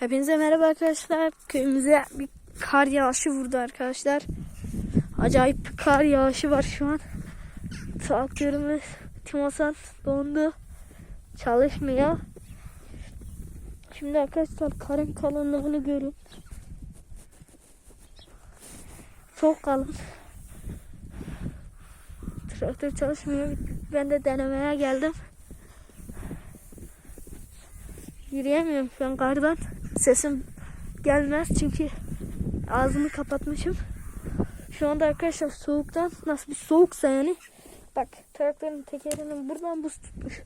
Hepinize merhaba arkadaşlar. Köyümüze bir kar yağışı vurdu arkadaşlar. Acayip kar yağışı var şu an. Traktörümüz Timosan dondu. Çalışmıyor. Şimdi arkadaşlar karın kalınlığını görün. Çok kalın. Traktör çalışmıyor. Ben de denemeye geldim. Yürüyemiyorum şu an kardan. Sesim gelmez çünkü ağzımı kapatmışım. Şu anda arkadaşlar soğuktan nasıl bir soğuksa yani. Bak traktörün tekerinin buradan buz tutmuş.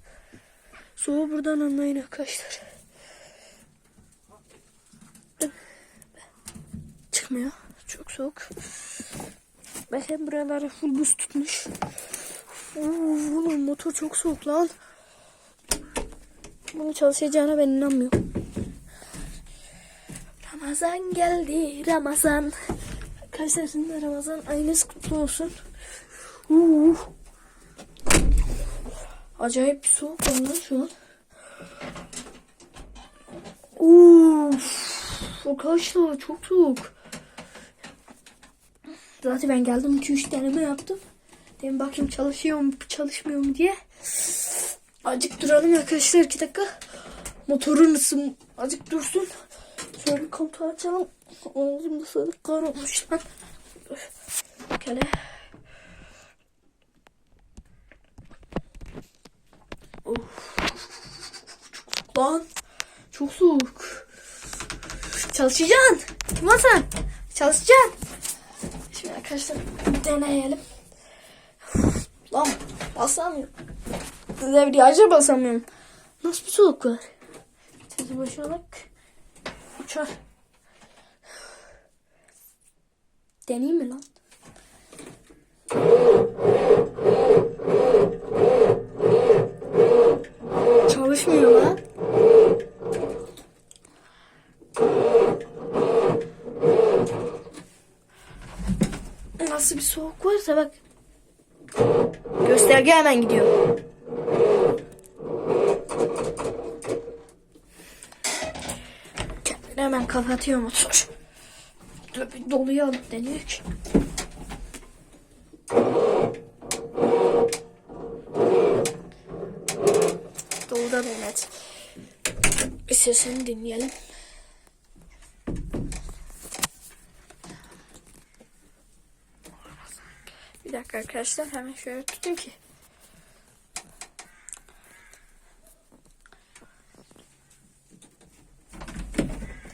Soğuğu buradan anlayın arkadaşlar. Çıkmıyor. Çok soğuk. Bakın buraları full buz tutmuş. Oğlum motor çok soğuk lan. Bunun çalışacağına ben inanmıyorum. Ramazan geldi Ramazan. Sizin de Ramazan ayınız kutlu olsun. Uh. Acayip bir soğuk lan şu an. Uf. Arkadaşlar çok soğuk. Zaten ben geldim 2-3 deneme yaptım. Dedim bakayım çalışıyor mu çalışmıyor mu diye. Azıcık duralım arkadaşlar 2 dakika. Motorun ısın azıcık dursun. Şöyle bir açalım. Ağzımda sarı kar olmuş lan. Dur. Of. Çok soğuk lan. Çok soğuk. Çalışacaksın. Kim o sen? Çalışacaksın. Şimdi arkadaşlar deneyelim. Lan basamıyorum. Debriyaja basamıyorum. Nasıl bir soğuk var? Sesi boşalak. Uçar. Deneyeyim mi lan? Çalışmıyor lan. Nasıl bir soğuk varsa bak. Gösterge hemen gidiyor. Kendini hemen kapatıyor motor. Doluyu alıp deniyor. Doluda denedi. Bir sesini dinleyelim. Bir dakika arkadaşlar hemen şöyle tutayım ki.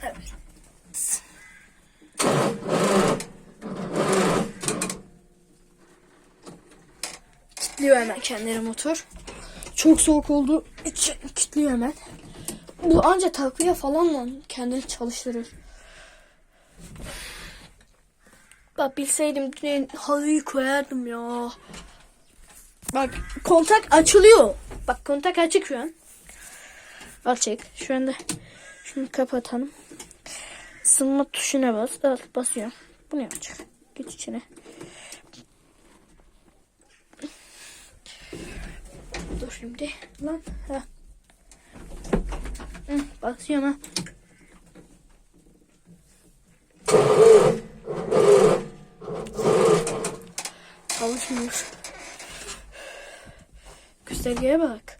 Evet. Kilitliyor hemen kendini motor. Çok soğuk oldu. kilitliyor hemen. Bu anca takviye falanla kendini çalıştırır. Bak bilseydim dün halıyı koyardım ya. Bak kontak açılıyor. Bak kontak açık şu an. Açık. Şu anda şunu kapatalım. Isınma tuşuna bas. Bas basıyor. Bu ne açık? Geç içine. Dur şimdi. Lan. Ha. Hı, basıyorum ha. Çalışmıyor. Göstergeye bak.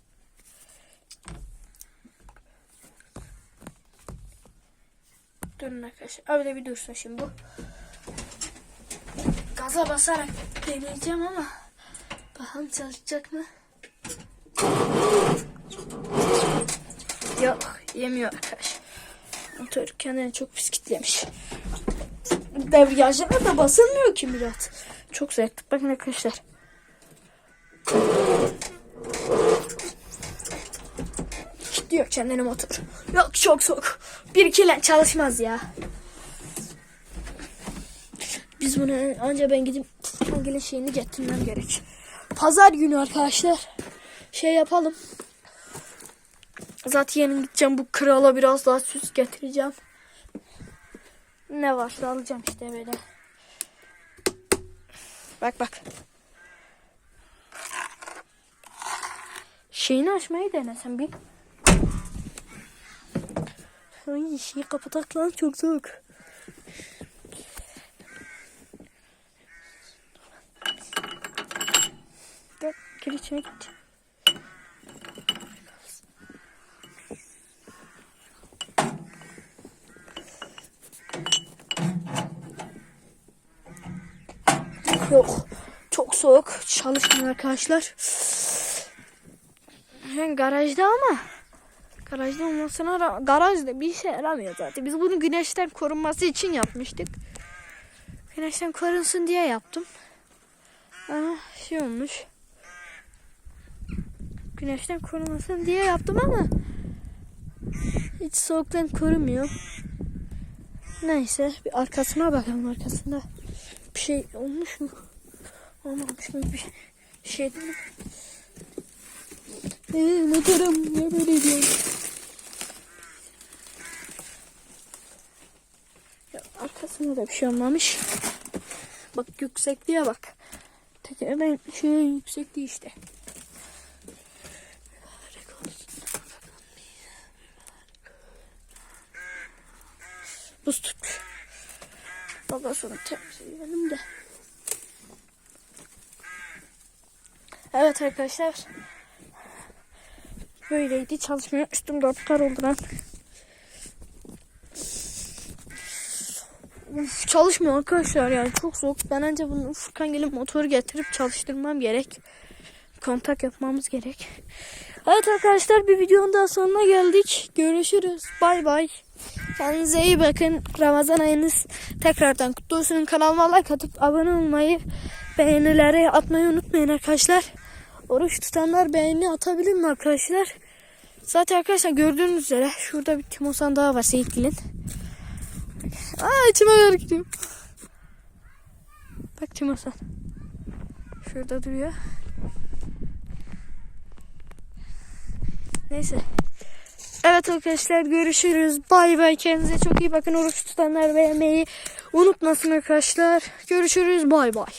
Durun arkadaşlar. Öyle bir dursun şimdi bu. Gaza basarak deneyeceğim ama bakalım çalışacak mı? Yok yemiyor arkadaş. Motor kendini çok pis kitlemiş. Debriyajlara da basılmıyor ki Murat. Çok zevkli. Bakın arkadaşlar. Kilitliyor kendini motor. Yok çok soğuk. Bir ikiyle çalışmaz ya. Biz bunu anca ben gidip hangi şeyini getirmem gerek. Pazar günü arkadaşlar. Şey yapalım. Zaten yarın gideceğim bu krala biraz daha süs getireceğim. Ne varsa alacağım işte böyle. Bak bak. Şeyini açmayı denesem bir. Ay şeyi kapatak lan çok soğuk. Gel gir içine git. Yok. Çok soğuk. Çalışmıyor arkadaşlar. Yani garajda ama garajda olmasına ra- garajda bir işe yaramıyor zaten. Biz bunu güneşten korunması için yapmıştık. Güneşten korunsun diye yaptım. Ama şey olmuş. Güneşten korunmasın diye yaptım ama hiç soğuktan korumuyor. Neyse bir arkasına bakalım arkasında bir şey olmuş mu? Olmamış mı bir şey değil mi? Eee motorum niye böyle diyor? Arkasında da bir şey olmamış. Bak yüksekliğe bak. Tekerden şey yüksekliği işte. Buz tutmuş. Babasını temizleyelim de. Evet arkadaşlar. Böyleydi. Çalışmaya üstüm dört kar oldu lan. Uf, çalışmıyor arkadaşlar yani çok soğuk. Ben önce bunu Furkan gelip motoru getirip çalıştırmam gerek. Kontak yapmamız gerek. Evet arkadaşlar bir videonun daha sonuna geldik. Görüşürüz. Bay bay. Kendinize iyi bakın. Ramazan ayınız tekrardan kutlu olsun. Kanalıma like atıp abone olmayı, beğenileri atmayı unutmayın arkadaşlar. Oruç tutanlar beğeni atabilir mi arkadaşlar? Zaten arkadaşlar gördüğünüz üzere şurada bir Timosan daha var Seyitgil'in. Aa içime doğru gidiyor. Bak Timosan. Şurada duruyor. Neyse. Evet arkadaşlar görüşürüz. Bay bay. Kendinize çok iyi bakın. Oruç tutanlar beğenmeyi unutmasın arkadaşlar. Görüşürüz. Bay bay.